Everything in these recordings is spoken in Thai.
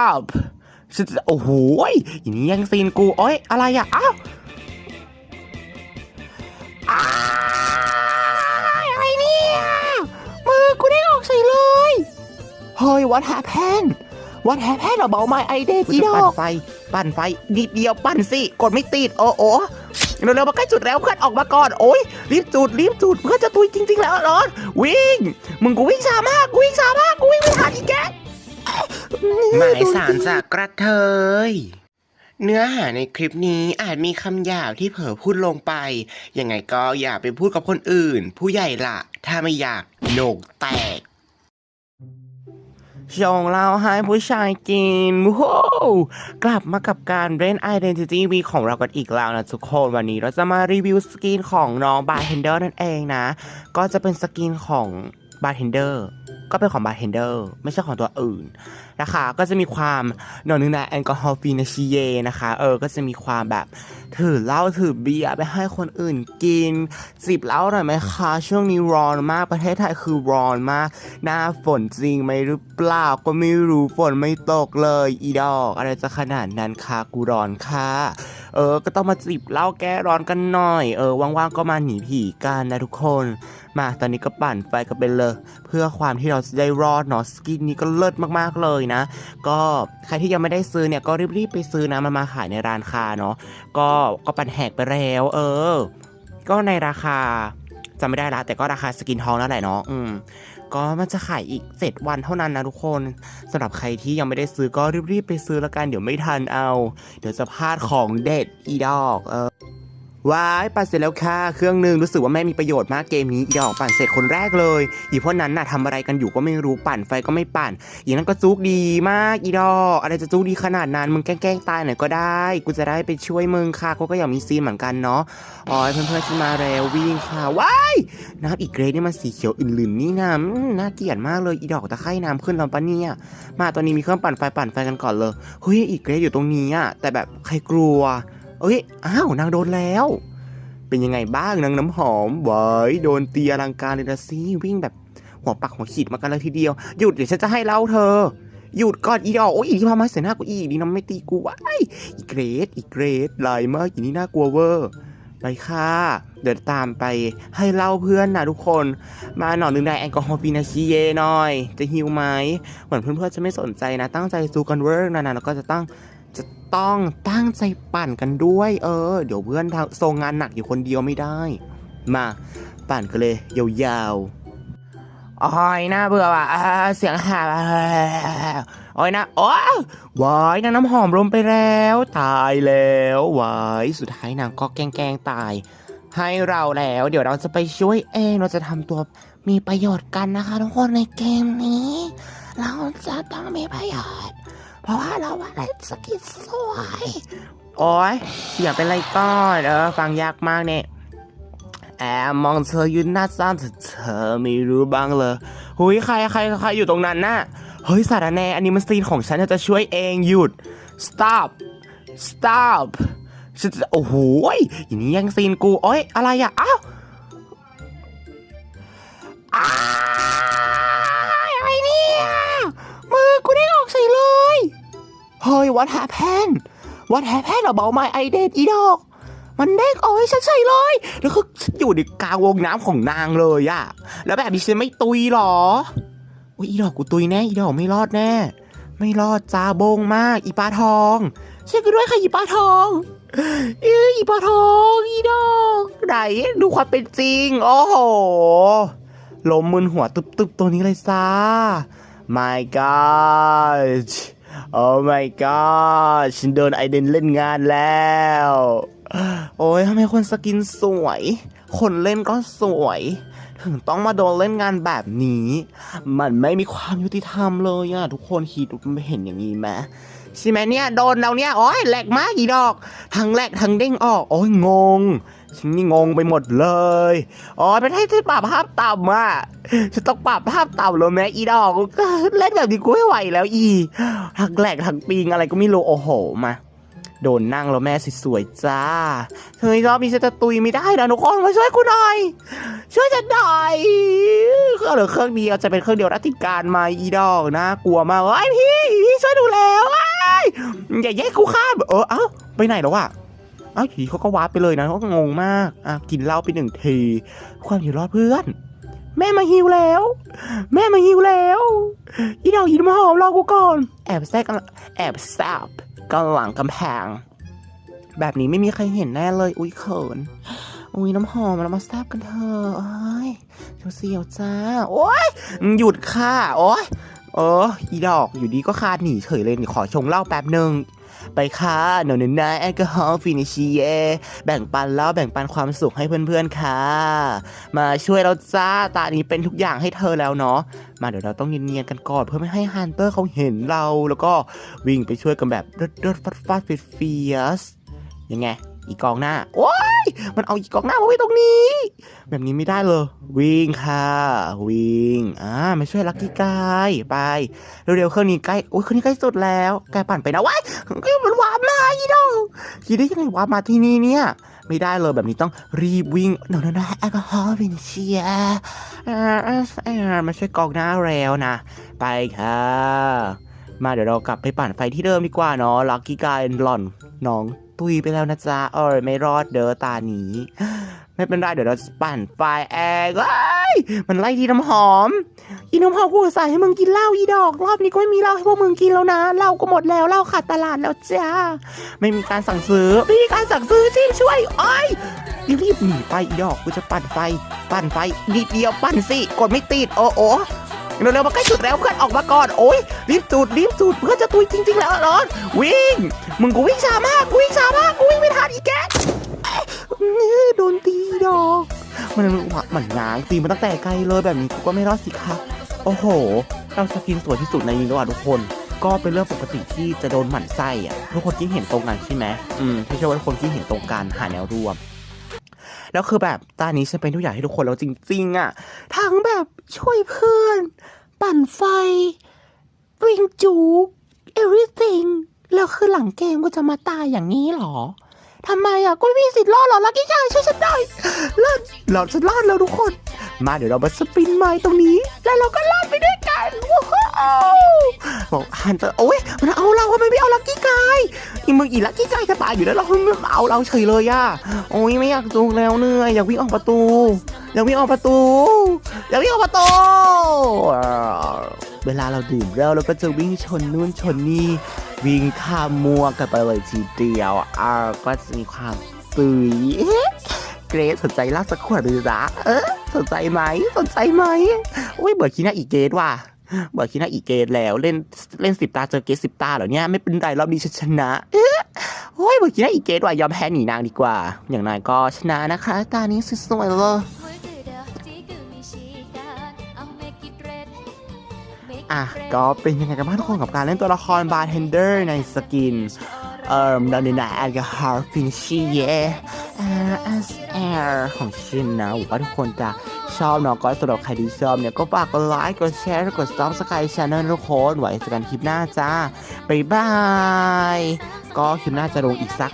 อ้าวฉันจะโอ้โหยอย่างนี้ยังซีนกูโอ้ยอะไรอะ อ้าวอ้ายอะไรเนี่ย มือกูได้ออกใส่เลย เฮ้ย what happened what happened about my idea จีดอกปั่นไฟ ปั่นไฟ นิดเดียวปั่นสิ กดไม่ติด โอ้โอ้เร็วๆมาใกล้จุดแล้วเพื่อนออกมาก่อน โอ้ยรีบจุดรีบจุดเพื่อนจะตุยจริง ๆ แล้วเหรอวิ่ง มึงกูวิ่งช้ามากกูวิ่งช้ามากกูวิ่งไม่ทันอีกแก หมายสารจากกระเทย เนื้อหาในคลิปนี้อาจมีคำหยาบที่เผลอพูดลงไป ยังไงก็อย่าไปพูดกับคนอื่น ผู้ใหญ่ละถ้าไม่อยากโหนกแตกชงเราให้ผู้ชายกินว้าวกลับมากับการเล่น Identity V ของเรากันอีกแล้วนะทุกคนวันนี้เราจะมารีวิวสกินของน้องบาร์เทนเดอร์นั่นเองนะ ก็จะเป็นสกินของบาร์เทนเดอร์ ก็เป็นของบาร์เทนเดอร์ไม่ใช่ของตัวอื่นนะคะ ก็จะมีความหนอนนึงนะแอลกอฮอล์ฟีนาชีเยนะคะเออก็จะมีความแบบถือเหล้าถือเบียร์ไปให้คนอื่นกินจิบเหล้าหน่อยไหมคะช่วงนี้ร้อนมากประเทศไทยคือร้อนมาก หน้าฝนจริงไหมหรือเปล่าก็ไม่รู้ฝนไม่ตกเลย อีดอก อะไรจะขนาดนั้นคะกูร้อนค่ะ เออ ก็ต้องมาจิบเหล้าแก้ร้อนกันหน่อย เออ ว่างๆ ก็มาหนีผีกันนะทุกคน มาตอนนี้ก็ปั่นไฟกันไปเลย เพื่อความที่เราจะได้รอดเนาะสกินนี้ก็เลิศมากๆเลยนะ ก็ใครที่ยังไม่ได้ซื้อเนี่ยก็รีบๆไปซื้อนะมันมาขายในร้านค้าเนาะ ก็ก็ปั่นแหกไปแล้ว เออ ก็ในราคา จำไม่ได้ละแต่ก็ราคาสกินทองแล้วแหละเนาะอืมก็มันจะขายอีก 7 วันเท่านั้นนะทุกคนสำหรับใครที่ยังไม่ได้ซื้อก็รีบๆไปซื้อแล้วกันเดี๋ยวไม่ทันเอา เดี๋ยวจะพลาดของเด็ดอีดอกเออ ว้ายปั่นเสร็จแล้วค่ะ เครื่องหนึ่งรู้สึกว่าแม่มีประโยชน์มากเกมนี้อีดอกปั่นเสร็จคนแรกเลยอีพวกนั้นน่ะทำอะไรกันอยู่ก็ไม่รู้ปั่นไฟก็ไม่ปั่นอย่างนั้นก็จุกดีมากอีดอกอะไรจะจุกดีขนาดนั้นมึงแกล้งตายหน่อยก็ได้ กูจะได้ไปช่วยมึงค่ะกูก็อยากมีซีนเหมือนกันเนาะอ๋อเพื่อนๆฉันมาแล้ววิ่งค่ะว้ายน้ำอีกเกรดนี่มันสีเขียวอื่นๆนี่นะน่าเกลียดมากเลยอีดอกตะไคร่น้ำขึ้นแล้วปะเนี่ยมาตอนนี้มีเครื่องปั่นไฟปั่นไฟกันก่อนเลยเฮ้ยอีกเกรดอยู่ตรงนี้อะแต่แบบใครกลัว เอ้ย อ้าว นางโดนแล้ว เป็นยังไงบ้างนางน้ำหอมเว้ยโดนตีอลังการเลยนะสิวิ่งแบบหัวปักหัวขีดมากันเลยทีเดียว หยุดเดี๋ยวฉันจะให้เล่าเธอ หยุดก่อนอีดอกโอ้ยอีที่พามาเสียหน้ากูอีกดีน้ำไม่ตีกูว้ายอีเกรดอีเกรดลายมากอีนี่น่ากลัวเวอร์ไปค่ะเดินตามไปให้เล่าเพื่อนนะทุกคน มาหน่อยหนึ่งได้แอลกอฮอล์ฟีนาชีเยหน่อย จะฮิวไหมเหมือนเพื่อนๆจะไม่สนใจนะ ตั้งใจซูกันเวิร์กนะนะแล้วก็จะต้อง จะต้องตั้งใจปั่นกันด้วย เออ เดี๋ยวเพื่อนทางงานหนักอยู่คนเดียวไม่ได้ มาปั่นกันเลยยาวๆอ้อยน่าเบื่อว่ะเสียงหาอ้อยนะโอ้ยวายนางน้ำหอมลมไปแล้ว ตายแล้ววายสุดท้ายนางก็แกล้งๆตาย ให้เราแล้ว เดี๋ยวเราจะไปช่วยเองเราจะทำตัวมีประโยชน์กันนะคะทุกคนในเกมนี้ เราจะต้องมีประโยชน์ เพราะว่าเราว่าเล่นสกิลสวย โอ้ยเสียงเป็นไรก้อนเออฟังยากมากเนี่ยแอบมองเธออยู่หน้าซ่านเธอไม่รู้บ้างเลยหุยใครใครใครอยู่ตรงนั้นน่ะเฮ้ยสารแนอันนี้มันซีนของฉันจะช่วยเองหยุด stop stop ฉันจะโอ้โหยอย่างนี้ยังซีนกูโอ้ยอะไรอะอ้าวอ้า เฮ้ย what happened what happened about my idea อีดอก มันเด้งเอาให้ฉันใส่เลย แล้วคือฉันอยู่ในกลางวงน้ำของนางเลยอะแล้วแบบนี้ฉันไม่ตุยหรออุ้ยอีดอกกูตุยแน่อีดอกไม่รอดแน่ ไม่รอดจ้าโบงมาก อีปลาทองช่วยกูด้วยค่ะอีปลาทองเอ้ยอีปลาทองอีดอกไหนดูความเป็นจริง โอ้โหลมมึนหัวตึบๆตัวนี้เลยจ้า my god โอ้ my god ฉันโดนไอเดนเล่นงานแล้ว โอ้ยทำไมคนสกินสวย คนเล่นก็สวย ถึงต้องมาโดนเล่นงานแบบนี้ มันไม่มีความยุติธรรมเลยอะทุกคนคิดไม่เห็นอย่างนี้ไหม ใช่ไหมเนี่ยโดนเราเนี่ยโอ้ยแหลกมากอีดอก ทั้งแหลกทั้งเด้งออก โอ้ยงงฉันนี่งงไปหมดเลยอ๋อเป็นให้ที่ปรับภาพต่ำอะฉันต้องปรับภาพต่ำแล้วแม่อีดอกเล่นแบบนี้กูไม่ไหวแล้วอีทั้งแหลกทั้งปิงอะไรก็ไม่รู้โอ้โหมา โดนนั่งแล้วแม่สวยๆจ้า เฮ้ยรอบนี้ฉันจะตุยไม่ได้นะทุกคนมาช่วยกูหน่อย ช่วยฉันหน่อยเครื่องเหลือเครื่องเดียวจะเป็นเครื่องเดียวรัติการมาอีดอกนะ กลัวมากเอ้พี่พี่ช่วยดูแล้วอย่าแย่กูข้ามเออเอ้าไปไหนแล้ววะเอ้าอยู่ดีเขาก็วาร์ปไปเลยนะเขางงมากอะกินเหล้าไปหนึ่งที ความอยู่รอดเพื่อนแม่มาฮิวแล้ว แม่มาฮิวแล้ว อีดอกอีน้ำหอมรอกูก่อน แอบแซกกันแอบแซบ กันหลังกำแพง แบบนี้ไม่มีใครเห็นแน่เลย อุ้ยเขิน อุ้ยน้ำหอมเรามาแซบกันเถอะเอ้ยเสียวจ้า โอ๊ยหยุดค่ะ โอ้ยเอออีดอกอยู่ดีก็คาดหนีเฉยเลยนี่ขอชงเหล้าแป๊บหนึ่ง ไปค่ะหนูนนายแอลกอฮอล์ฟินิชีเยแบ่งปันแล้วแบ่งปันความสุขให้เพื่อนๆค่ะ มาช่วยเราจ้าตานี้เป็นทุกอย่างให้เธอแล้วเนาะมาเดี๋ยวเราต้องเนียนๆกันก่อนเพื่อไม่ให้ฮันเตอร์เขาเห็นเรา แล้วก็วิ่งไปช่วยกันแบบเดิดเดิดฟาดฟาดเฟียสยังไง อีกองหน้า โอ๊ยมันเอาอีกองหน้ามาไว้ตรงนี้ แบบนี้ไม่ได้เลย วิ่งค่ะ วิ่ง อ่าไมาช่วยลักกี้กายไป เร็วๆเครื่องนี้ใกล้ โอ้ยเครื่องนี้ใกล้สุดแล้วแกปั่นไปนะว้ายมันวาร์มาอีดอกคิดได้ยังไงวาร์มาที่นี่เนี่ย ไม่ได้เลยแบบนี้ต้องรีบวิ่งโนโนโนแอลกอฮอล์วินเชียอ่าอ่าอ่ามาช่วยกองหน้าแล้วนะ ไปค่ะมาเดี๋ยวเรากลับไปปั่นไฟที่เดิมดีกว่าเนาะลักกี้กายหล่อนน้อง ตุยไปแล้วนะจ๊ะเออไม่รอดเด้อตานี้ไม่เป็นไรเดี๋ยวเราจะปั่นไฟแอร์เอ้ยมันไล่ที่น้ำหอม อีน้ำหอมกูอุตส่าห์ให้มึงกินเหล้าอีดอก รอบนี้ก็ไม่มีเหล้าให้พวกมึงกินแล้วนะเหล้าก็หมดแล้วเหล้าขาดตลาดแล้วจ้า ไม่มีการสั่งซื้อไม่มีการสั่งซื้อที่ช่วยโอ้ยรีบหนีไปอีดอกกูจะปั่นไฟ ปั่นไฟนิดเดียวปั่นสิกดไม่ติดโอ้โอ้ เร็วๆมาใกล้จุดแล้วเพื่อนออกมาก่อนโอ้ยรีบจุดรีบจุดเพื่อนจะตุยจริง ๆ แล้วร้อน วิ่งมึงกูวิ่งช้ามากกูวิ่งช้ามากกูวิ่งไม่ทันอีกแกเนี่ยโดนตีดอกมันมันง้างตีมาตั้งแต่ไกลเลยแบบนี้กูก็ไม่รอดสิครับโอ้โหเราสกินสวยที่สุดในนี้แล้วอะทุกคน ก็เป็นเรื่องปกติที่จะโดนหมั่นไส้อะทุกคนคิดเห็นตรงกันใช่ไหมอืมไม่ใช่ว่าทุกคนคิดเห็นตรงกันหาแนวร่วม แล้วคือแบบตอนนี้ฉันเป็นทุกอย่างให้ทุกคนแล้วจริง ๆอะทั้งแบบช่วยเพื่อน ปั่นไฟวิ่งจูก everything แล้วคือหลังเกมก็จะมาตายอย่างนี้เหรอทำไมอะก็ม่มีสิทธิ์รอดหรอลักกี้ชายช่วยฉันหน่อยรอดรอดฉันรอดแล้วทุกคน มาเดี๋ยวเรามาสปินไม้ตรงนี้ แล้วเราก็รอดไปด้วยกันว้าวบอกฮันเตอร์โอ้ยมันเอาเราเอา อีมึงอีลักกี้กายจะตายอยู่แล้วเราไม่เอาเราเฉยเลยอะโอ้ยไม่อยากจูงแล้วเหนื่อยอยากวิ่งออกประตูอยากวิ่งออกประตูอยากวิ่งออกประตูเวลาเราดื่มเหล้าเราก็จะวิ่งชนนู่นชนนี่วิ่งข้ามมัวกันไปเลยทีเดียวอ่าก็จะมีความตุยเกรซสนใจลากสักขวดหรือจ๊ะเออสนใจไหมสนใจไหมโอ้ยเบื่อคีน่าอีเกตว่ะเบื่อคีน่าอีเกตแล้วเล่นเล่นสิบตาเจอเกตสิบตาเหรอเนี่ยไม่เป็นไรรอบนี้ชนะเอ๊ะ โอ้ยเบื่อคีน่าอีเกตว่ะยอมแพ้หนีนางดีกว่า อย่างน้อยก็ชนะนะคะ ตานี้สวยเลยอะ ก็เป็นยังไงกันบ้างทุกคนกับการเล่นตัวละครบาร์เทนเดอร์ในสกินเอ่อดอนนี่นะแอลกอฮอล์ฟินชีเย่เอ่อ SR ของชินนะหวังว่าทุกคนจะชอบเนาะก็สำหรับใครที่ชอบเนี่ย ก็ฝากกดไลค์กดแชร์กด subscribe channel ทุกคนไว้เจอกันคลิปหน้าจ้า บ๊ายบาย ก็คลิปหน้าจะลงอีกสัก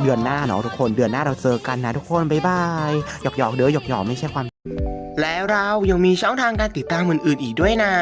เดือนหน้าเนาะทุกคนเดือนหน้าเราเจอกันนะทุกคนบ๊ายบายหยอกๆเด้อหยอกๆไม่ใช่ความ แล้วเรายังมีช่องทางการติดตามอื่นๆอีกด้วยนะ